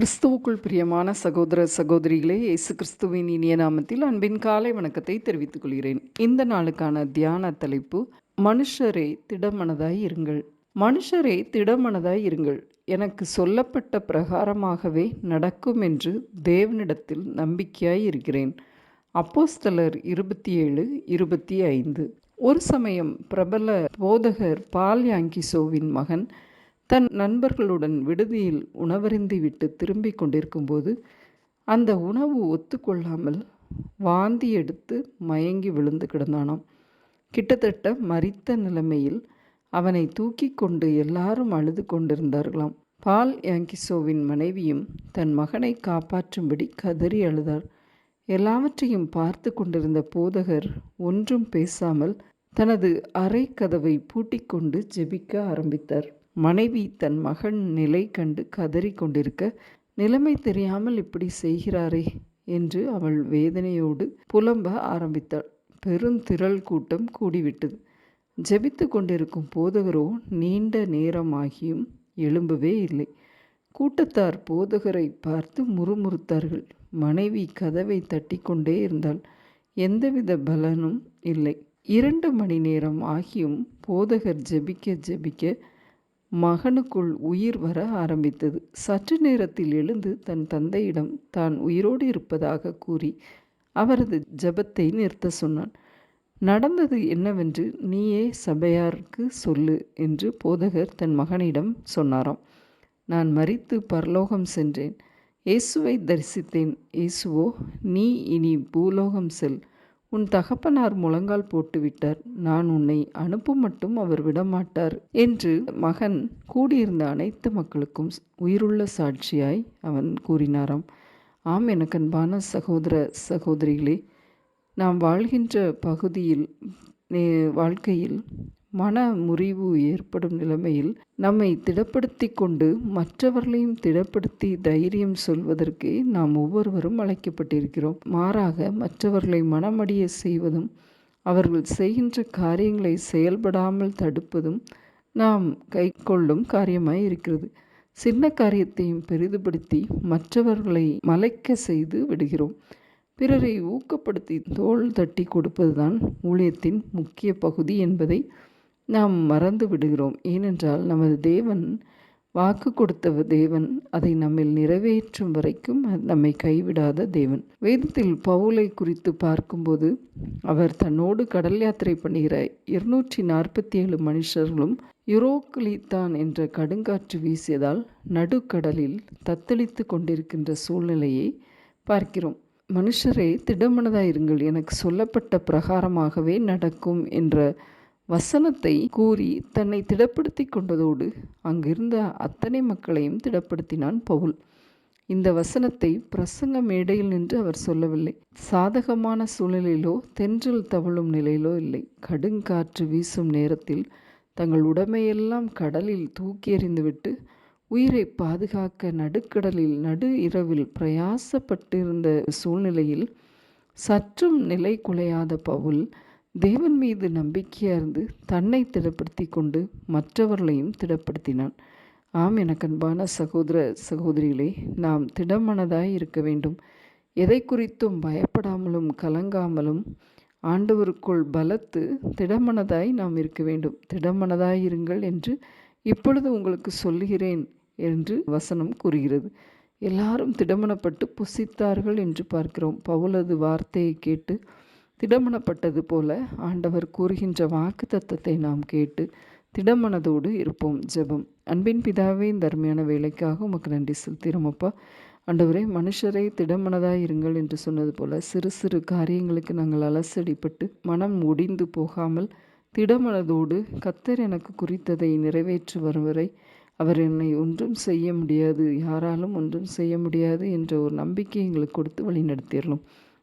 கிறிஸ்துவுக்குள் பிரியமான சகோதர சகோதரிகளே இயேசு கிறிஸ்துவின் இனிய நாமத்தில் அன்பின் காலை வணக்கத்தை தெரிவித்துக் கொள்கிறேன். இந்த நாளுக்கான தியான தலைப்பு மனுஷரே திடமனதாய் இருங்கள். மனுஷரே திடமனதாய் இருங்கள். எனக்கு சொல்லப்பட்ட பிரகாரமாகவே நடக்கும் என்று தேவனிடத்தில் நம்பிக்கையாய் இருக்கிறேன். அப்போஸ்தலர் இருபத்தி ஏழு இருபத்தி ஐந்து ஒரு சமயம் பிரபல போதகர் பால் யாங்கிசோவின் மகன் தன் நண்பர்களுடன் விடுதியில் உணவருந்தி விட்டு திரும்பிக் கொண்டிருக்கும்போது அந்த உணவு ஒத்துக்கொள்ளாமல் வாந்தி எடுத்து மயங்கி விழுந்து கிடந்தானாம். கிட்டத்தட்ட மறித்த நிலைமையில் அவனை தூக்கி கொண்டு எல்லாரும் அழுது கொண்டிருந்தார்களாம். பால் யாங்கிசோவின் மனைவியும் தன் மகனை காப்பாற்றும்படி கதறி அழுதார் எல்லாவற்றையும் பார்த்து கொண்டிருந்த போதகர் ஒன்றும் பேசாமல் தனது அறை கதவை பூட்டிக்கொண்டு ஜெபிக்க ஆரம்பித்தார். மனைவி தன் மகன் நிலை கண்டு கதறி கொண்டிருக்க நிலைமை தெரியாமல் இப்படி செய்கிறாரே என்று அவள் வேதனையோடு புலம்ப ஆரம்பித்தாள். பெருந்திரள் கூட்டம் கூடிவிட்டது. ஜெபித்து கொண்டிருக்கும் போதகரோ நீண்ட நேரமாகியும் எழும்பவே இல்லை. கூட்டத்தார் போதகரை பார்த்து முறுமுறுத்தார்கள். மனைவி கதவை தட்டி கொண்டே இருந்தால் எந்தவித பலனும் இல்லை. இரண்டு மணி நேரம் ஆகியும் போதகர் ஜெபிக்க ஜெபிக்க மகனுக்குள் உயிர் வர ஆரம்பித்தது. சற்று நேரத்தில் எழுந்து தன் தந்தையிடம் தான் உயிரோடு இருப்பதாக கூறி அவரது ஜபத்தை நிறுத்த சொன்னான். நடந்தது என்னவென்று நீயே சபையாருக்கு சொல்லு என்று போதகர் தன் மகனிடம் சொன்னாராம். நான் மறித்து பரலோகம் சென்றேன். இயேசுவை தரிசித்தேன். இயேசுவோ நீ இனி பூலோகம் செல். உன் தகப்பனார் முழங்கால் போட்டுவிட்டார். நான் உன்னை அனுப்ப மட்டும் அவர் விடமாட்டார் என்று மகன் கூடியிருந்த அனைத்து மக்களுக்கும் உயிருள்ள சாட்சியாய் அவன் கூறினாராம். ஆம் எனக்கன்பான சகோதர சகோதரிகளே நாம் வாழ்கின்ற பகுதியில் வாழ்க்கையில் மன முறிவு ஏற்படும் நிலைமையில் நம்மை திடப்படுத்தி கொண்டு மற்றவர்களையும் திடப்படுத்தி தைரியம் சொல்வதற்கே நாம் ஒவ்வொருவரும் அழைக்கப்பட்டிருக்கிறோம். மாறாக மற்றவர்களை மனமடிய செய்வதும் அவர்கள் செய்கின்ற காரியங்களை செயல்படாமல் தடுப்பதும் நாம் கை கொள்ளும் காரியமாய் இருக்கிறது. சின்ன காரியத்தையும் பெரிதுபடுத்தி மற்றவர்களை மலைக்க செய்து விடுகிறோம். பிறரை ஊக்கப்படுத்தி தோல் தட்டி கொடுப்பதுதான் ஊழியத்தின் முக்கிய பகுதி என்பதை நாம் மறந்து விடுகிறோம். ஏனென்றால் நமது தேவன் வாக்கு கொடுத்த தேவன் அதை நம்மில் நிறைவேற்றும் வரைக்கும் நம்மை கைவிடாத தேவன். வேதத்தில் பவுலை குறித்து பார்க்கும்போது அவர் தன்னோடு கடல் யாத்திரை பண்ணுகிற இருநூற்றி நாற்பத்தி ஏழு மனுஷர்களும் யுரோக்லித்தான் என்ற கடுங்காற்று வீசியதால் நடுக்கடலில் தத்தளித்து கொண்டிருக்கின்ற சூழ்நிலையை பார்க்கிறோம். மனுஷரே திடமனதாயிருங்கள். எனக்கு சொல்லப்பட்ட பிரகாரமாகவே நடக்கும் என்ற வசனத்தை கூறி தன்னை திடப்படுத்தி கொண்டதோடு அங்கிருந்த அத்தனை மக்களையும் திடப்படுத்தினான் பவுல். இந்த வசனத்தை பிரசங்க மேடையில் நின்று அவர் சொல்லவில்லை. சாதகமான சூழ்நிலையிலோ தென்றல் தவழும் நிலையிலோ இல்லை. கடுங்காற்று வீசும் நேரத்தில் தங்கள் உடமையெல்லாம் கடலில் தூக்கி எறிந்துவிட்டு உயிரை பாதுகாக்க நடுக்கடலில் நடு இரவில் பிரயாசப்பட்டிருந்த சூழ்நிலையில் சற்றும் நிலை குலையாத பவுல் தேவன் மீது நம்பிக்கையாக இருந்து தன்னை திடப்படுத்தி கொண்டு மற்றவர்களையும் திடப்படுத்தினான். ஆம் எனக்கு அன்பான சகோதர சகோதரிகளே நாம் திடமனதாய் இருக்க வேண்டும். எதை குறித்தும் பயப்படாமலும் கலங்காமலும் ஆண்டவருக்குள் பலத்து திடமனதாய் நாம் இருக்க வேண்டும். திடமனதாய் இருங்கள் என்று இப்பொழுது உங்களுக்கு சொல்லுகிறேன் என்று வசனம் கூறுகிறது. எல்லாரும் திடமனப்பட்டு புசித்தார்கள் என்று பார்க்கிறோம். பவுலது வார்த்தையை கேட்டு திடமனப்பட்டது போல ஆண்டவர் கூறுகின்ற வாக்கு தத்தத்தை நாம் கேட்டு திடமனதோடு இருப்போம். ஜெபம். அன்பின் பிதாவே இந்த அருமையான வேலைக்காக உமக்கு நன்றி செலுத்திடுமப்பா ஆண்டவரே மனுஷரை திடமனதாக இருங்கள் என்று சொன்னது போல சிறு சிறு காரியங்களுக்கு நாங்கள் அலசடிப்பட்டு மனம் ஒடிந்து போகாமல் திடமனதோடு கத்தர் எனக்கு குறித்ததை நிறைவேற்றி வரும் வரை அவர் என்னை ஒன்றும் செய்ய முடியாது யாராலும் ஒன்றும் செய்ய முடியாது என்ற ஒரு நம்பிக்கை எங்களுக்கு கொடுத்து வழி